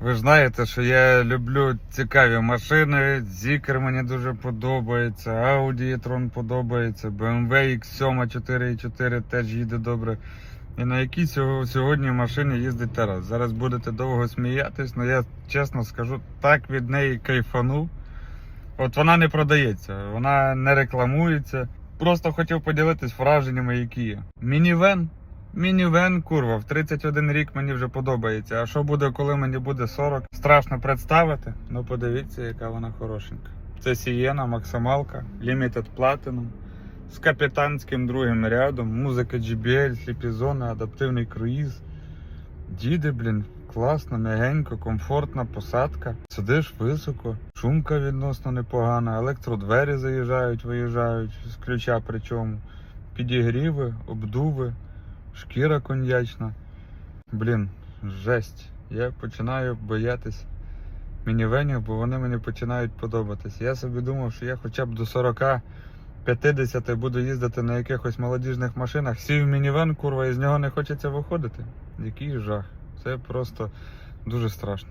Ви ж знаєте, що я люблю цікаві машини. Зікер мені дуже подобається, Audi e-tron подобається, BMW X7 4.4 теж їде добре. І на якій сьогодні машині їздить Тарас. Зараз будете довго сміятись, але я чесно скажу, так від неї кайфанув. От вона не продається, вона не рекламується. Просто хотів поділитись враженнями, які є. Мінівен. Мінівен, курва, в 31 рік мені вже подобається. А що буде, коли мені буде 40? Страшно представити. Ну подивіться, яка вона хорошенька. Це Сієна, максималка, Limited Platinum. З капітанським другим рядом, музика JBL, сліпізони, адаптивний круїз. Діди, блін, класно, м'ягенько, комфортна посадка. Сидиш високо, шумка відносно непогана, електродвері заїжджають, виїжджають з ключа причому. Підігріви, обдуви, шкіра коньячна. Блін, жесть. Я починаю боятись мінівенів, бо вони мені починають подобатись. Я собі думав, що я хоча б до 40 50 буду їздити на якихось молодіжних машинах, сів мінівен, курва, і з нього не хочеться виходити. Який жах. Це просто дуже страшно.